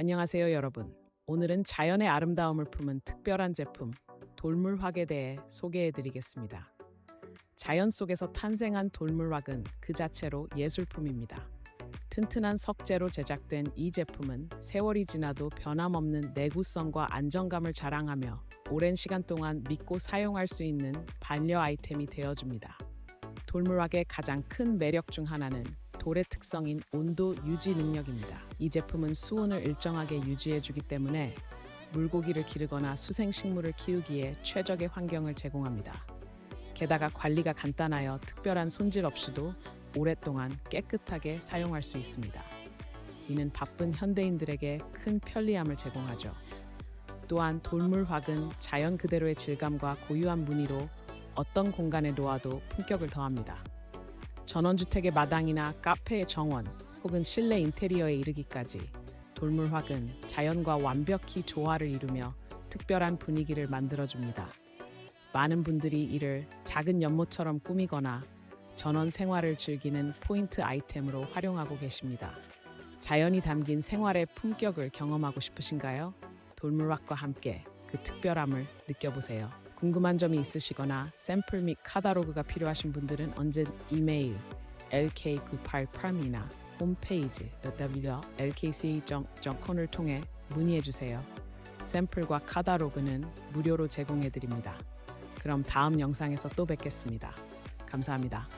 안녕하세요, 여러분. 오늘은 자연의 아름다움을 품은 특별한 제품 돌물확에 대해 소개해 드리겠습니다. 자연 속에서 탄생한 돌물확은 그 자체로 예술품입니다. 튼튼한 석재로 제작된 이 제품은 세월이 지나도 변함없는 내구성과 안정감을 자랑하며 오랜 시간 동안 믿고 사용할 수 있는 반려 아이템이 되어줍니다. 돌물확의 가장 큰 매력 중 하나는 돌의 특성인 온도 유지 능력입니다. 이 제품은 수온을 일정하게 유지해주기 때문에 물고기를 기르거나 수생식물을 키우기에 최적의 환경을 제공합니다. 게다가 관리가 간단하여 특별한 손질 없이도 오랫동안 깨끗하게 사용할 수 있습니다. 이는 바쁜 현대인들에게 큰 편리함을 제공하죠. 또한 돌물확은 자연 그대로의 질감과 고유한 무늬로 어떤 공간에 놓아도 품격을 더합니다. 전원주택의 마당이나 카페의 정원 혹은 실내 인테리어에 이르기까지 돌물확은 자연과 완벽히 조화를 이루며 특별한 분위기를 만들어줍니다. 많은 분들이 이를 작은 연못처럼 꾸미거나 전원 생활을 즐기는 포인트 아이템으로 활용하고 계십니다. 자연이 담긴 생활의 품격을 경험하고 싶으신가요? 돌물확과 함께 그 특별함을 느껴보세요. 궁금한 점이 있으시거나 샘플 및 카다로그가 필요하신 분들은 언제 이메일 lk988이나 홈페이지 www.lkc.com을 통해 문의해 주세요. 샘플과 카다로그는 무료로 제공해 드립니다. 그럼 다음 영상에서 또 뵙겠습니다. 감사합니다.